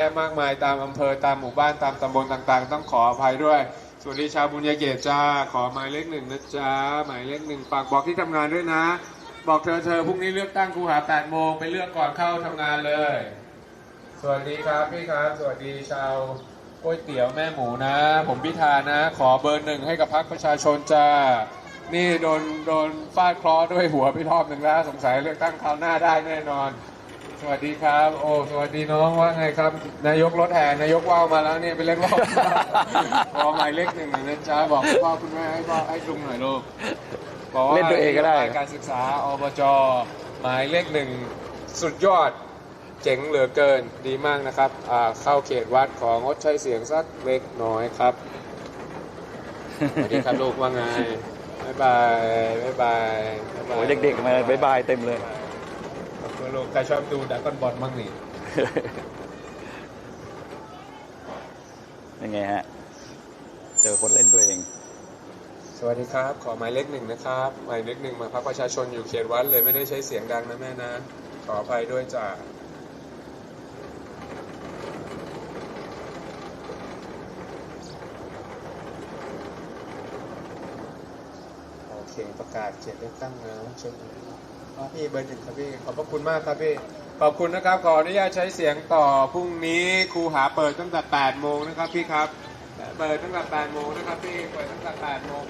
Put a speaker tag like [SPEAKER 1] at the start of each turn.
[SPEAKER 1] แยะมากมายตามอำเภอตามหมู่บ้านตามตำบลต่างๆ ต้องขออภัยด้วย สวัสดีชาวบุญญาเกตจ้า ขอหมายเลขหนึ่งนะจ๊ะหมายเลขหนึ่งฝากบอกที่ทำงานด้วยนะ บอกเธอเธอพรุ่งนี้เลือกตั้งครูหา8โมงไปเลือกก่อนเข้าทำงานเลย สวัสดีครับพี่ครับ สวัสดีชาวก๋วยเตี๋ยวแม่หมูนะ ผมพิธานะ ขอเบอร์หนึ่งให้กับพรรคประชาชนจ้า นี่โดนโดนฟาดคราะห์ด้วยหัวไปรอบหนึ่งแล้ว สงสัยเลือกตั้งคราวหน้าได้แน่นอน สวัสดีครับ โอ้สวัสดีน้องว่าไงครับ นายกรถแห่นายกว่าวมาแล้วเนี่ยไปเล่นว่าวขอหมายเลขหนึ่งหน่อยนะจ๊ะบอกคุณพ่อคุณแม่ให้พ่อให้ลุงหน่อยลูกบอกว่า
[SPEAKER 2] เล่นตัวเองก็ได้
[SPEAKER 1] นโยบายการศึกษาอบจหมายเลขหนึ่งสุดยอดเจ๋งเหลือเกินดีมากนะครับอ่าเข้าเขตวัดของงดใช้เสียงสักเล็กน้อยครับสวัสดีครับลูกว่าไงบ๊ายบายบ๊ายบายบ๊ายบาย
[SPEAKER 2] โอ้ยเด็กๆมาบายบายเต็มเลย
[SPEAKER 1] ขอบคุณลูกใครชอบดูดักกันบอลบ้างนี่
[SPEAKER 2] ยังไงฮะ เจอคนเล่นด้วยเอง
[SPEAKER 1] สวัสดีครับ ขอหมายเลขหนึ่งนะครับ หมายเลขหนึ่งมาพักประชาชนอยู่เขตวัดเลยไม่ได้ใช้เสียงดังนะแม่นะ ขออภัยด้วยจ้ะโอเคประกาศเขตเลือกตั้งแล้วเชิ พี่เบอร์หนึ่งครับพี่ขอบพระคุณมากครับพี่ขอบคุณนะครับขออนุญาตใช้เสียงต่อพรุ่งนี้ครูหาเปิดตั้งแต่8โมงนะครับพี่ครับเปิดตั้งแต่8โมงนะครับพี่เปิดตั้งแต่8โมง